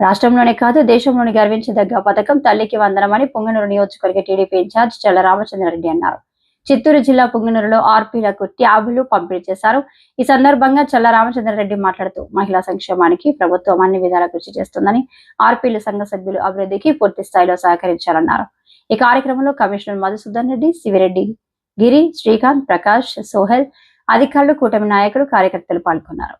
రాష్ట్రంలోనే కాదు దేశంలోని గర్వించదగ్గ పథకం తల్లికి వందనమని పొంగనూరు నియోజకవర్గ టీడీపీ ఇన్ఛార్జ్ చల్ల రామచంద్రారెడ్డి అన్నారు. చిత్తూరు జిల్లా పొంగనూరులో ఆర్పీలకు ట్యాబులు పంపిణీ చేశారు. ఈ సందర్భంగా చల్ల రామచంద్రారెడ్డి మాట్లాడుతూ మహిళా సంక్షేమానికి ప్రభుత్వం అన్ని విధాలా కృషి చేస్తుందని ఆర్పీలు సంఘ సభ్యులు అభివృద్ధికి పూర్తి స్థాయిలో సహకరించాలన్నారు. ఈ కార్యక్రమంలో కమిషనర్ మధుసూదన్ రెడ్డి శివిరెడ్డి గిరి శ్రీకాంత్ ప్రకాష్ సోహెల్ అధికారులు కూటమి నాయకులు కార్యకర్తలు పాల్గొన్నారు.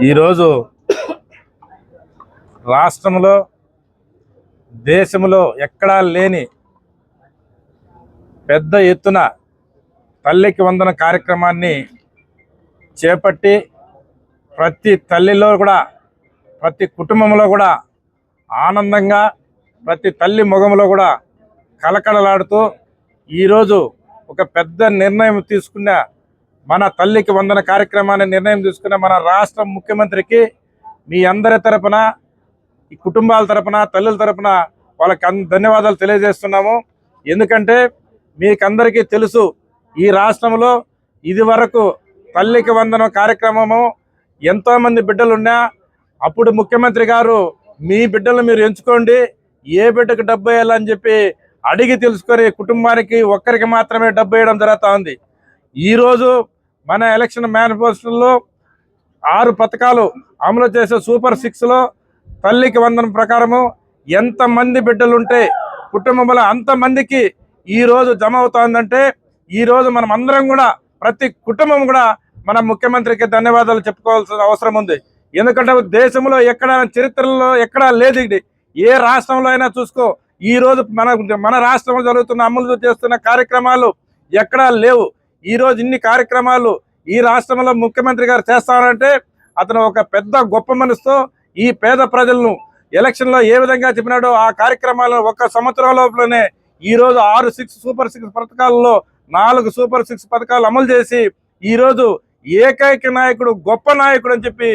ఈరోజు రాష్ట్రంలో దేశంలో ఎక్కడా లేని పెద్ద ఎత్తున తల్లికి వందన కార్యక్రమాన్ని చేపట్టి ప్రతి తల్లిలో కూడా ప్రతి కుటుంబంలో కూడా ఆనందంగా ప్రతి తల్లి ముఖంలో కూడా కలకలలాడుతూ ఈరోజు ఒక పెద్ద నిర్ణయం తీసుకున్న మన తల్లికి వందన కార్యక్రమాన్ని నిర్ణయం తీసుకున్న మన రాష్ట్ర ముఖ్యమంత్రికి మీ అందరి తరపున ఈ కుటుంబాల తరపున తల్లుల తరపున వాళ్ళకి అన్- ధన్యవాదాలు తెలియజేస్తున్నాము. ఎందుకంటే మీకందరికీ తెలుసు ఈ రాష్ట్రంలో ఇది వరకు తల్లికి వందనం కార్యక్రమము ఎంతోమంది బిడ్డలున్నా అప్పుడు ముఖ్యమంత్రి గారు మీ బిడ్డలు మీరు ఎంచుకోండి ఏ బిడ్డకు డబ్బు వేయాలని చెప్పి అడిగి తెలుసుకొని కుటుంబానికి ఒక్కరికి మాత్రమే డబ్బు వేయడం జరుగుతూ ఉంది. ఈరోజు మన ఎలక్షన్ మేనిఫెస్టోలో ఆరు పథకాలు అమలు చేసే సూపర్ సిక్స్లో తల్లికి వందనం ప్రకారము ఎంతమంది బిడ్డలుంటే కుటుంబంలో అంతమందికి ఈరోజు జమ అవుతోందంటే ఈరోజు మనం అందరం కూడా ప్రతి కుటుంబం కూడా మన ముఖ్యమంత్రికి ధన్యవాదాలు చెప్పుకోవాల్సిన అవసరం ఉంది. ఎందుకంటే దేశంలో ఎక్కడ చరిత్రలో ఎక్కడా లేదు ఇది. ఏ రాష్ట్రంలో అయినా చూసుకో ఈ రోజు మన మన రాష్ట్రంలో జరుగుతున్న అమలు చేస్తున్న కార్యక్రమాలు ఎక్కడా లేవు. ఈ రోజు ఇన్ని కార్యక్రమాలు ఈ రాష్ట్రంలో ముఖ్యమంత్రి గారు చేస్తారంటే అతను ఒక పెద్ద గొప్ప మనసుతో ఈ పేద ప్రజలను ఎలక్షన్లో ఏ విధంగా చెప్పినాడో ఆ కార్యక్రమాలను ఒక సంవత్సరం లోపలనే ఈ రోజు ఆరు సిక్స్ సూపర్ సిక్స్ పథకాలలో నాలుగు సూపర్ సిక్స్ పథకాలు అమలు చేసి ఈరోజు ఏకైక నాయకుడు గొప్ప నాయకుడు అని చెప్పి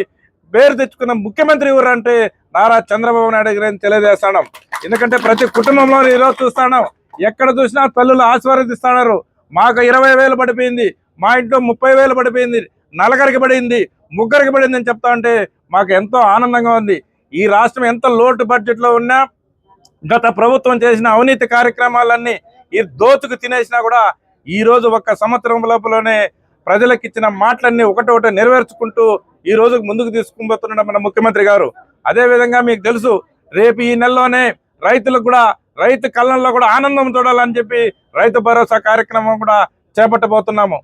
పేరు తెచ్చుకున్న ముఖ్యమంత్రి ఎవరు అంటే నారా చంద్రబాబు నాయుడు గారిని తెలియజేస్తాను. ఎందుకంటే ప్రతి కుటుంబంలో ఈరోజు చూస్తాను. ఎక్కడ చూసినా తల్లులు ఆశీర్వదిస్తున్నారు. మాకు ఇరవై వేలు పడిపోయింది మా ఇంట్లో ముప్పై వేలు పడిపోయింది నలగరికి పడింది ముగ్గురికి పడింది అని చెప్తా ఉంటే మాకు ఎంతో ఆనందంగా ఉంది. ఈ రాష్ట్రం ఎంత లోటు బడ్జెట్లో ఉన్నా గత ప్రభుత్వం చేసిన అవినీతి కార్యక్రమాలన్నీ ఈ దోతుకు తినేసినా కూడా ఈరోజు ఒక్క సంవత్సరం లోపలనే ప్రజలకు ఇచ్చిన మాటలన్నీ ఒకటొకటి నెరవేర్చుకుంటూ ఈ రోజు ముందుకు తీసుకుపోతున్నాడు మన ముఖ్యమంత్రి గారు. అదే విధంగా మీకు తెలుసు రేపు ఈ నెలలోనే రైతులకు కూడా రైతు కళ్ళల్లో కూడా ఆనందం చూడాలని చెప్పి రైతు భరోసా కార్యక్రమం కూడా చేపట్టబోతున్నాము.